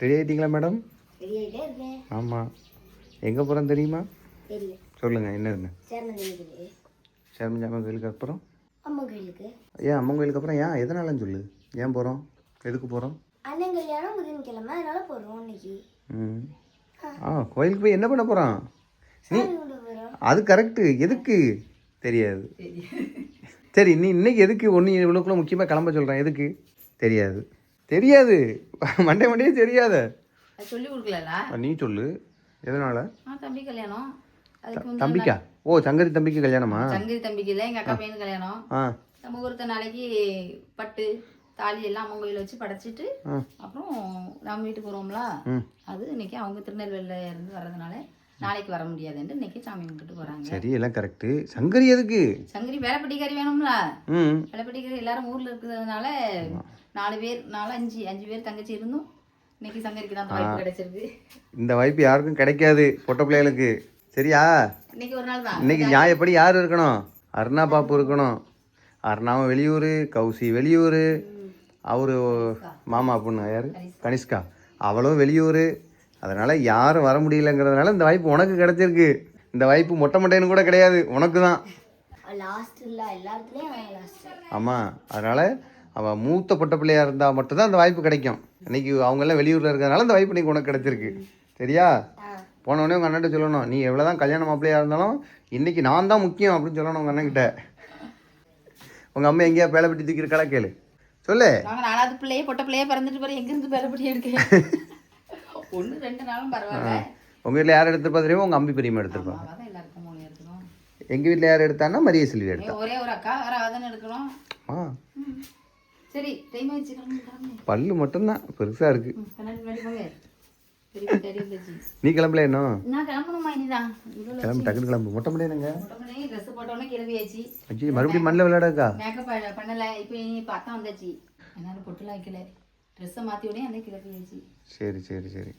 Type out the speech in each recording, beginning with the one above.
Ready madam? ஆமாம் எங்கே போகிறோம் தெரியுமா? சொல்லுங்கள் என்னதுன்னு சேர்மன் சேரமஞ்சாம கோயிலுக்கு அப்புறம்? கோயிலுக்கு. ஏன் அம்மன் கோயிலுக்கு அப்புறம் ஏன்? எதனாலன்னு சொல்லு. ஏன் போகிறோம் எதுக்கு போகிறோம் அண்ணன் கல்யாணம் புதன்கிழமை அதனால போகிறோம் இன்னைக்கு ம். ஆ. கோயிலுக்கு போய் என்ன பண்ண போகிறான் நீ அது கரெக்டு எதுக்கு? தெரியாது. சரி நீ இன்னைக்கு எதுக்கு ஒன்று இவ்வளோக்குள்ள முக்கியமாக கிளம்ப சொல்கிறேன் எதுக்கு? தெரியாது. தெரியாது. மண்டே மண்டே தெரியாத. அது சொல்லி கொடுக்கலடா நீ சொல்லு. எதனால? தம்பி கல்யாணம். தம்பிக்கா? ஓ சங்கரி தம்பிக்கு கல்யாணமா? சங்கரி தம்பிக்கு இல்லை எங்கள் அக்கா பையன் கல்யாணம். ஆ. முகூர்த்த நாளைக்கு பட்டு தாலி எல்லாம் அம்மன் கோயில வச்சு படைச்சிட்டு. அப்புறம் நம்ம வீட்டுக்கு வருவோம்ல? அது இன்னைக்கு அவங்க திருநெல்வேலியில இருந்து வர்றதுனால நாளைக்கு வர முடியாதுன்ட்டு இன்னைக்கு சாமி கும்பிட்டுட்டு போறாங்க. சரி எல்லாம் கரெக்டு சங்கரி எதுக்கு? சங்கரி வேலைப்பட்டிக்காரி வேணும்ல? வேலைப்பட்டிக்காரி எல்லாரும் ஊர்ல இருக்கிறதுனால நாலு பேர் நாலு அஞ்சு அஞ்சு பேர் தங்கச்சி இருந்தும் இன்னைக்கு சங்கரிக்கு தான் அந்த வாய்ப்பு கிடைச்சிருக்கு. இந்த வாய்ப்பு யாருக்கும் கிடைக்காது பொட்ட பிள்ளைகளுக்கு. சரியா? இன்னைக்கு ஒரு நாள் தான். இன்னைக்கு நியாயப்படி யார் இருக்கணும்? அருணா பாப்பு இருக்கணும். அருணாவும் வெளியூர் கௌசி வெளியூர். அவரு மாமா பொண்ணு யார்? கனிஷ்கா. அவளும் வெளியூர். அதனால் யாரும் வர முடியலங்கிறதுனால இந்த வாய்ப்பு உனக்கு கிடைச்சிருக்கு. இந்த வாய்ப்பு மொட்டை மட்டைன்னு கூட கிடையாது. உனக்கு தான் லாஸ்ட் இல்லை எல்லாத்துலேயும் அவன் லாஸ்ட். ஆமாம் அதனால் அவள் மூத்த பொட்ட பிள்ளையாக இருந்தால் மட்டும்தான் அந்த வாய்ப்பு கிடைக்கும். இன்னைக்கு அவங்கெல்லாம் வெளியூரில் இருக்கிறதுனால இந்த வாய்ப்பு இன்னைக்கு உனக்கு கிடைச்சிருக்கு. சரியா? போன உடனே உங்கள் அண்ணன்ட்ட சொல்லணும். நீ எவ்வளோ தான் கல்யாண மாப்பிள்ளையாக இருந்தாலும் இன்னைக்கு நான் தான் முக்கியம் அப்படின்னு சொல்லணும் உங்கள் அண்ணன்கிட்ட. உங்கள் அம்மா எங்கேயா பேலை பட்டி தூக்கிருக்காளா கேளு. சொல்லு. நாலாவது பிள்ளையே பொட்ட பிள்ளையே பிறந்துட்டு பாரு. எங்க இருந்து வேலைப்பட்டி எடுக்க? ஒண்ணு ரெண்டு நாளும் பரவாயில்ல. உங்கள் வீட்டில் யார் எடுத்திருப்பா தெரியுமா? உங்கள் அம்பி பெரியம்மா எடுத்திருப்பா. அதான் எல்லாருக்கும் மூணு எடுக்கணும் எங்கள் வீட்டில் யார் எடுத்தான்னா மரிய செல்வி எடுத்தா. ஒரே ஒரு அக்கா வேற அவதானே எடுக்கணும். ஆ. சரி டைம் ஆயிடுச்சு கிளம்பு பல்லு மட்டும்தான் சரி இருந்துச்சு நீ கிளம்பல இன்னும்? நான் கிளம்பணுமா இனிதான்? கிளம்பு டக்குன்னு கிளம்பு. மொட்டை முடியாதுங்க ட்ரெஸ் போட்டோன்னே கிளம்பியாச்சு. அஜி மறுபடியும் மண்ணில் விளையாடாக்கா மேக்கப் பண்ணல. இப்போ இனி பார்த்தா வந்தாச்சு. அதனால பொட்டுலாம் வைக்கல. ட்ரெஸ்ஸை மாற்றி உடனே அந்த கிளம்பியாச்சு. சரி சரி சரி.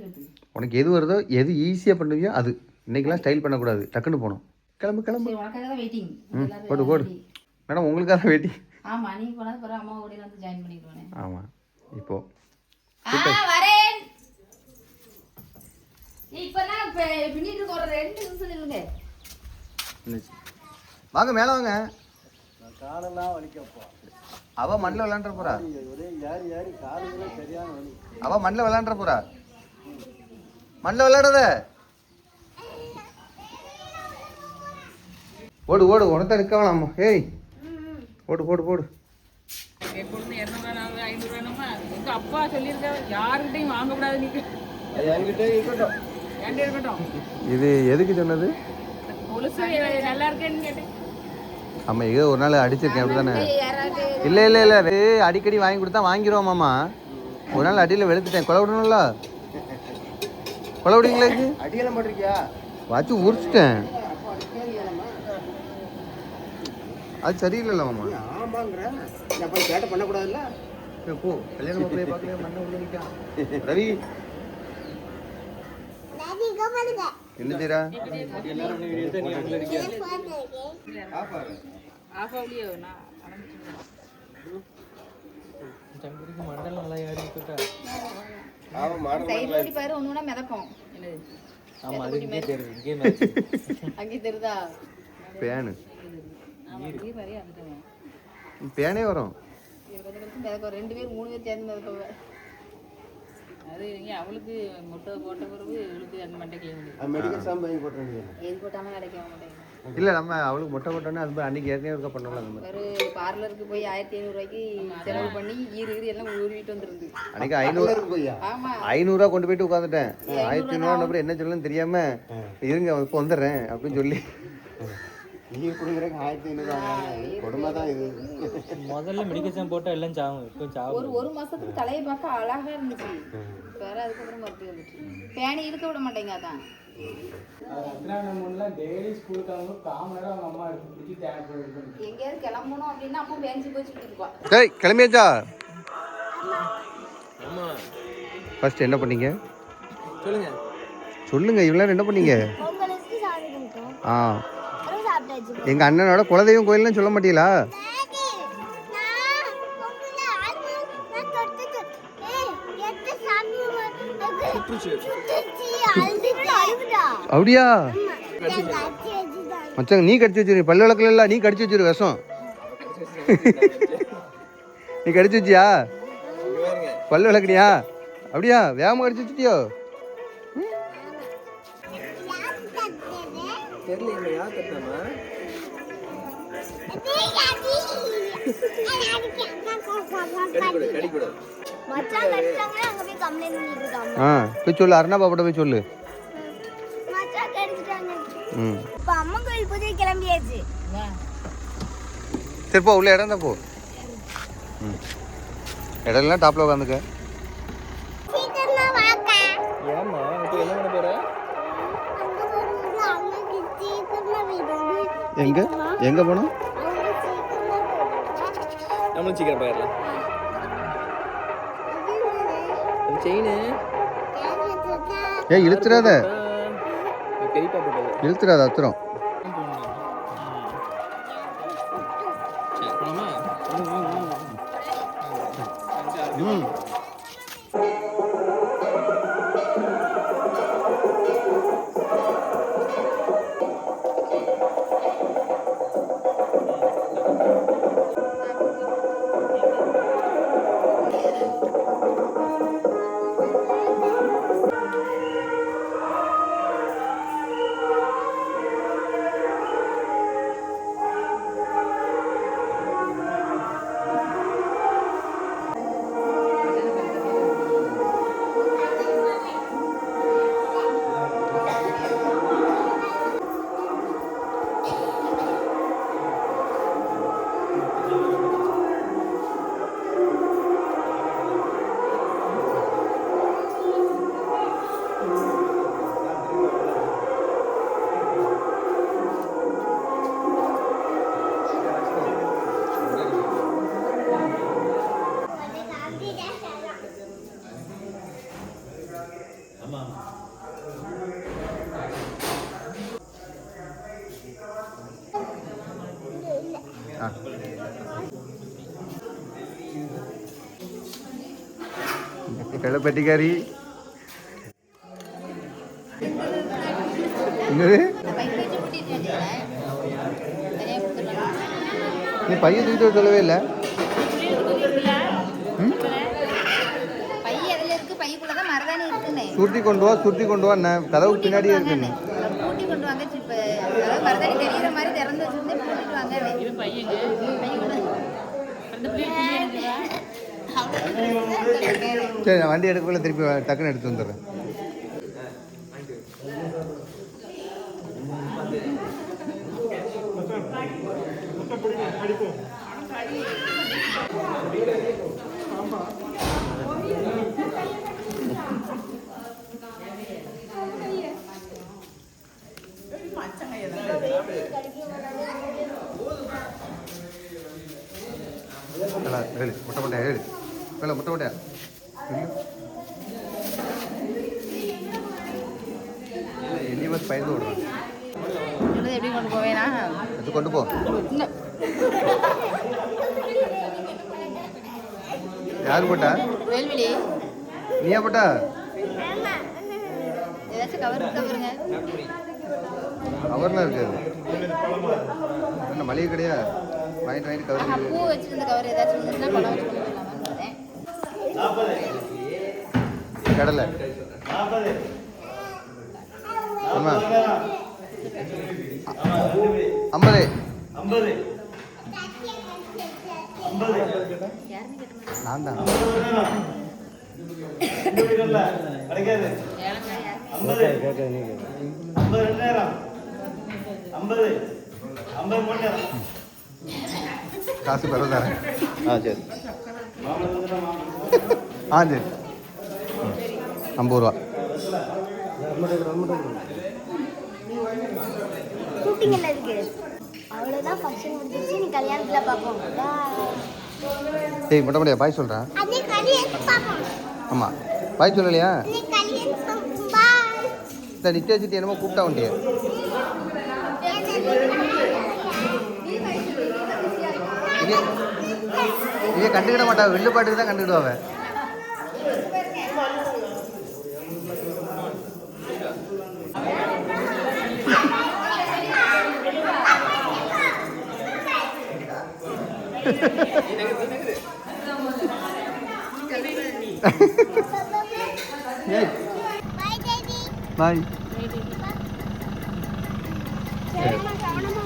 இருக்கு உனக்கு எது வருதோ எது ஈஸியாக பண்ணுவியோ அது. இன்னைக்கெல்லாம் ஸ்டைல் பண்ணக்கூடாது. டக்குன்னு போகணும். கிளம்பு கிளம்பு. வெயிட்டிங் போடு போடு. மேடம் உங்களுக்காக வேட்டி ஆமா நீ போனது பிறகு அம்மா ஓடி வந்து ஜாயின் பண்ணிடுவேன். ஆமாம் இப்போ. ஆ வரேன். இப்பதான் பி- பின்னிட்டு இருக்க ஒரு ரெண்டு நிமிஷம் நில்லுங்க. என்னாச்சு? வாங்க மேலே வாங்க. அவ மண்ணில் விளையாண்டுற போறா. அவ மண்ணில் விளையாண்டுற போறா. மண்ணில் விளையாடாத. ஓடு ஓடு உனத்த நிற்க வேணாம் ஏய். போடு போடு போடு. எப்பொழுதும் இரநூறுவா நானூறு ஐநூறு வேணுமா எங்க அப்பா சொல்லியிருக்காரு. யாருக்கிட்டையும் வாங்கக்கூடாது நீங்க என்கிட்ட இருக்கட்டும். இது எதுக்கு சொன்னது? கொலுசு நல்லா இருக்கேன்னு கேட்டேன். ஆமாம் ஏதோ ஒரு நாள் அடிச்சிருக்கேன் அப்படி தானே இல்லை இல்லை இல்லை அடிக்கடி வாங்கி கொடுத்தா வாங்கிடுவோம் மாமா. ஒரு நாள் அடியில் வெளுத்துட்டேன். கொலை விடணும்ல? கொலை விடுவீங்களா இது? அடியெல்லாம் போட்டிருக்கியா? வச்சு உரிச்சிட்டேன். அது சரியில்லைல்ல மாமா. ஆமாங்கிறேன் அப்போ கேட்ட பண்ணக்கூடாதுல்ல? போ. கல்யாண மாப்பிள்ளைய பார்க்கலையா மண்ணை உள்ள நிற்கான் ரவி. என்ன ஆகலையோ? நான் சைடு ஓடி பாரு ஒண்ணு மிதக்கும். என்னது அங்கே தெரியுதா பேனு ஆமா அப்படியே பாரு அதுதான் பேனே வரும்? ரெண்டு பேர் மூணு பேர் சேர்ந்து மிதக்குங்க அது இங்க அவளுக்கு முட்டை போட்ட பிறகு இவளுக்கு அந்த மண்டை கிளீன் பண்ணி அது மெடிக்கல் ஷாம்பு வாங்கி போட்டுருங்க எது போட்டாலும் கிடைக்க மாட்டேங்குது. இல்லை நம்ம அவளுக்கு மொட்டை போட்டோன்னே அது மாதிரி அன்னைக்கு ஏற்கனவே இருக்க பண்ணல அந்த மாதிரி. ஒரு பார்லருக்கு போய் ஆயிரத்தி ஐநூறுரூவாய்க்கு செலவு பண்ணி ஈரு ஈரு எல்லாம் உருவிட்டு வந்துருந்து அன்னைக்கு ஐநூறு ஆமா. ஐநூறுரூவா கொண்டு போயிட்டு உட்காந்துட்டேன் ஆயிரத்தி ஐநூறுவா அப்புறம் என்ன சொல்லணும்னு தெரியாம இருங்க இப்போ வந்துடுறேன் அப்படின்னு சொல்லி. நீங்கள் கொடுக்குறக்கு ஆயிரத்தி ஐநூறு கொடுமை தான் இது. முதல்ல மெடிக்கேஷன் போட்டால் எல்லாம் சாகும் இப்போ சாகும். ஒரு ஒரு மாசத்துக்கு தலையை பார்க்க அழகா இருந்துச்சு. வேற அதுக்கப்புறம் மறுத்து வந்துச்சு பேணி இழுக்க விட மாட்டேங்க அதான். டெய்லி ஸ்கூலுக்கு அவங்க காமன் நேரம் அவங்க அம்மா எடுத்து எங்கேயாவது கிளம்பணும் அப்படின்னா அப்போ பேஞ்சு போய் சுட்டிட்டு இருப்பா. டேய் கிளம்பியாச்சா? ஃபர்ஸ்ட் என்ன பண்ணீங்க? சொல்லுங்க. சொல்லுங்க இவ்வளோ என்ன பண்ணீங்க? ஆ. அப்புறம் சாப்பிட்டாச்சு எங்க அண்ணனோட குலதெய்வம் கோயில்னு சொல்ல மாட்டீங்களா? அப்படியா? மச்சான் நீ கடிச்சு வச்சிரு. பல்லு விளக்குல நீ கடிச்சு வச்சிரு விஷம். நீ கடிச்சு வச்சியா? பல்லு விளக்குனியா? அப்படியா? வேகமா கடிச்சு வச்சிட்டியோ? அங்க ஆ போய் சொல்லு அருணா பாப்பாட்ட போய் சொல்லு. இப்ப அம்மா கோயில் பூஜை கிளம்பியாச்சு. சரி போ உள்ள இடம் தான் போ. ம். இடம்லாம் டாப்பில் உட்காந்துக்க ஏம்மா இப்போ என்ன பண்ண போற? எங்கே? எங்கே போனோம்? நம்மளும் சீக்கிரம் போயிடலாம். செயின் ஏய் இழுத்துறாத. இழுத்துறாத அத்துறோம் ம். என்னது? நீ பையன் தூக்கிட்டு சொல்லவே இல்லை. சுருட்டி கொண்டு வா சுருட்டி கொண்டு வா நான் கதவுக்கு பின்னாடியே இருக்குன்னு. தெரியுற மாதிரி திறந்து வச்சிருந்தேன் பூட்டிட்டு வாங்க இது பையங்க அந்த பிள்ளை சரி நான் வண்டி எடுக்கக்குள்ள திருப்பி டக்குன்னு எடுத்து வந்துடுறேன். படிப்போம் அளவுக்கு பயந்து விடுறேன் எப்படி கொண்டு போவேனா? அது கொண்டு போ. யார் போட்டா? வேல்விழி. நீயா போட்டா? ஏதாச்சும் கவர் கவருங்க கவர்லாம் இருக்காது. என்ன மளிகை கிடையா? வாங்கிட்டு வாங்கிட்டு கவர் பூ வச்சிருந்த கவர் ஏதாச்சும் இருந்துச்சுன்னா பழம் வச்சு கடலை. ஆமா ஐம்பது நான் தான். காசு பிறகு தரேன் ஆ சரி. ஆ சரி. ஐம்பது ரூபா. ஷூட்டிங் என்ன இருக்கு அவ்வளவுதான் ஃபங்க்ஷன் முடிஞ்சிருச்சு. நீ கல்யாணத்துல பார்ப்போம். ஏய் மொட்டை மொட்டையா பாய் சொல்கிறேன் ஆமாம் பாய் சொல்லலையா? இந்த நித்யா சித்தி என்னமோ கூப்பிட்டா வண்டியா இவ இவ கண்டுக்கிட மாட்டா. வெள்ளு பாட்டுக்கு தான் கண்டுக்கிடுவாவ பை தேவி பாய் சரிம்மா கவனமா